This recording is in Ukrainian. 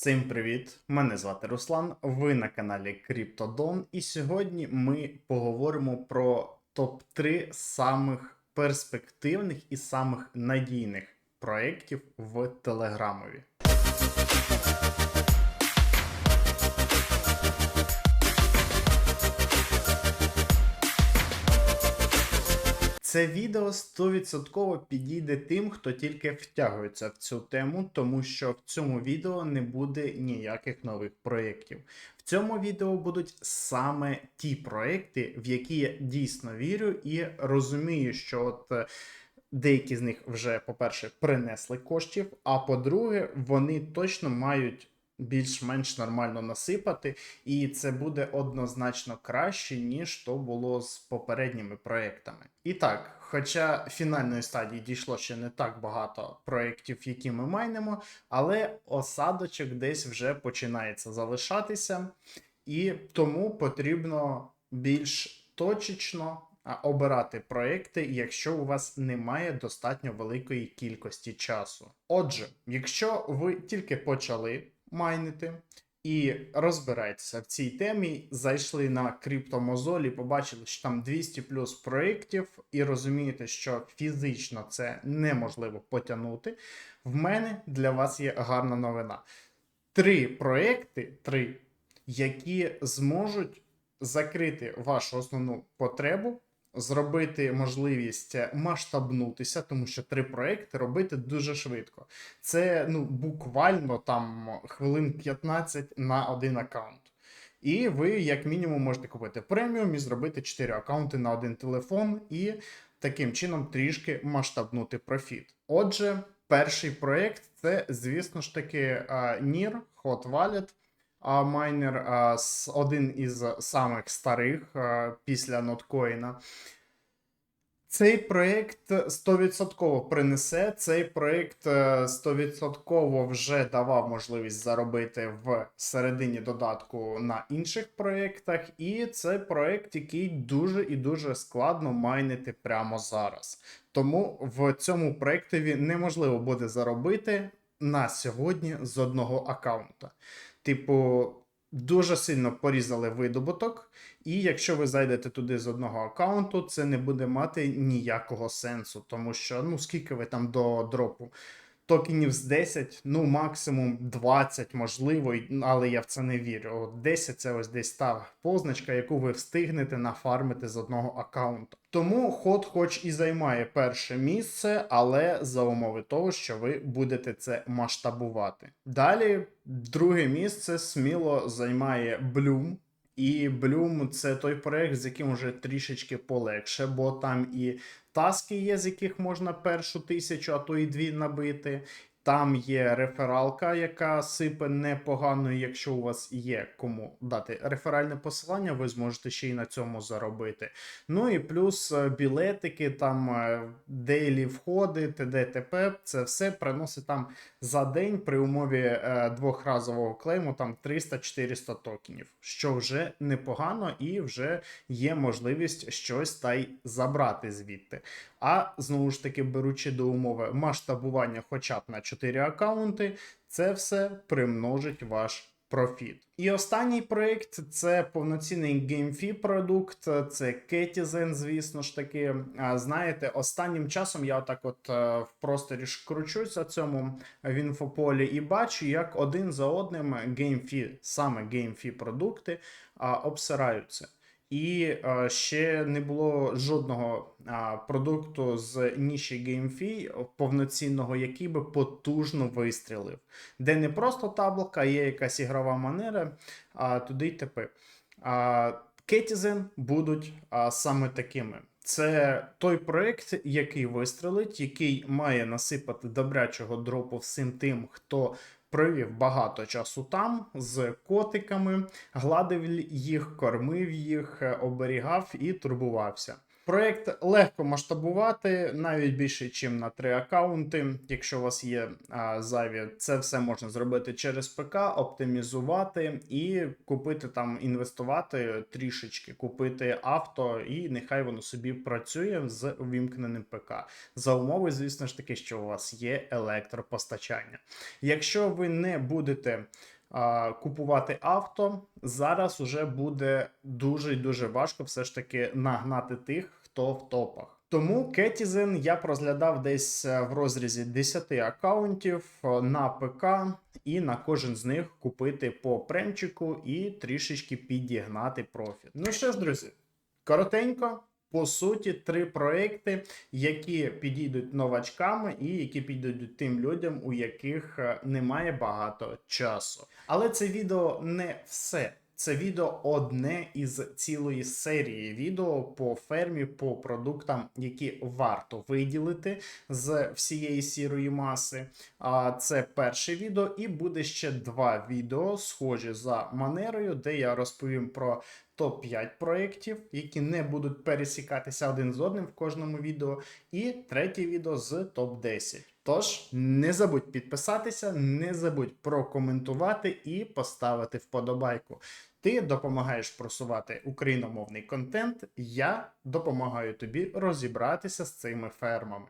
Всім привіт! Мене звати Руслан. Ви на каналі Криптодон, і сьогодні ми поговоримо про топ-3 самих перспективних і самих надійних проєктів в Телеграмові. Це відео 100% підійде тим, хто тільки втягується в цю тему, тому що в цьому відео не буде ніяких нових проєктів. В цьому відео будуть саме ті проєкти, в які я дійсно вірю і розумію, що от. е, Деякі з них вже, по-перше, принесли коштів, а по-друге, вони точно мають більш-менш нормально насипати, і це буде однозначно краще, ніж то було з попередніми проектами. І так, хоча фінальної стадії дійшло ще не так багато проєктів, які ми майнимо, але осадочок десь вже починається залишатися, і тому потрібно більш точечно обирати проекти, якщо у вас немає достатньо великої кількості часу. Отже, якщо ви тільки почали майнити і розбираєтеся в цій темі, зайшли на криптомозолі, побачили, що там 200 плюс проєктів, і розумієте, що фізично це неможливо потягнути. В мене для вас є гарна новина. Три проекти, три, які зможуть закрити вашу основну потребу, зробити можливість масштабнутися, тому що три проекти робити дуже швидко. Це ну буквально там хвилин 15 на один аккаунт. І ви, як мінімум, можете купити преміум і зробити 4 аккаунти на один телефон, і таким чином трішки масштабнути профіт. Отже, перший проект це, звісно ж таки, а, NIR Hot Wallet. А майнер один із самих старих після ноткоїна. Цей проєкт 100% принесе. Цей проєкт е, 100% вже давав можливість заробити в середині додатку на інших проєктах. І це проєкт, який дуже і дуже складно майнити прямо зараз. Тому в цьому проєктові неможливо буде заробити на сьогодні з одного аккаунта. Типу, дуже сильно порізали видобуток. І якщо ви зайдете туди з одного аккаунту, це не буде мати ніякого сенсу, тому що ну скільки ви там до дропу? Токенів з 10, ну максимум 20, можливо, але я в це не вірю. 10 це ось десь та позначка, яку ви встигнете нафармити з одного аккаунту. Тому ход, хоч і займає перше місце, але за умови того, що ви будете це масштабувати. Далі, друге місце сміло займає Bloom. І Bloom це той проект, з яким вже трішечки полегше, бо там і таски є, з яких можна першу тисячу, а то і дві набити. Там є рефералка, яка сипе непогано, якщо у вас є кому дати реферальне посилання, ви зможете ще й на цьому заробити. Ну і плюс е, білетики, там е, дейлі входи, т.д. т.п. Це все приносить там за день при умові е, двохразового клейму там 300-400 токенів, що вже непогано і вже є можливість щось та й забрати звідти. А знову ж таки, беручи до умови масштабування хоча б на 4 аккаунти, це все примножить ваш профіт. І останній проєкт це повноцінний GameFi продукт, це Ketizen, звісно ж таки. Знаєте, останнім часом я отак от е, в просторі на цьому в інфополі і бачу, як один за одним GameFi, саме GameFi продукти обсираються. І е, ще не було жодного продукту з ніші GameFi повноцінного, який би потужно вистрілив. Де не просто таблка, є якась ігрова манера, а, туди й тепер. Ketizen будуть саме такими. Це той проект, який вистрелить, який має насипати добрячого дропу всім тим, хто провів багато часу там з котиками, гладив їх, кормив їх, е, оберігав і турбувався. Проєкт легко масштабувати, навіть більше, ніж на три аккаунти. Якщо у вас є а, зайві, це все можна зробити через ПК, оптимізувати і купити там, інвестувати трішечки, купити авто, і нехай воно собі працює з увімкненим ПК. За умови, звісно ж таки, що у вас є електропостачання. Якщо ви не будете купувати авто, зараз уже буде дуже дуже важко все ж таки нагнати тих, хто в топах. Тому Кетізен я прозглядав десь е, в розрізі 10 аккаунтів е, на ПК, і на кожен з них купити по премчику і трішечки підігнати профіт. Ну що ж, друзі, коротенько. По суті, три проекти, які підійдуть новачкам і які підійдуть тим людям, у яких е, немає багато часу. Але це відео не все. Це відео одне із цілої серії відео по фермі, по продуктам, які варто виділити з всієї сірої маси. А це перше відео, і буде ще два відео, схожі за манерою, де я розповім про топ-5 проєктів, які не будуть пересікатися один з одним в кожному відео, і третє відео з топ-10. Тож не забудь підписатися, не забудь прокоментувати і поставити вподобайку. Ти допомагаєш просувати україномовний контент. Я допомагаю тобі розібратися з цими фермами.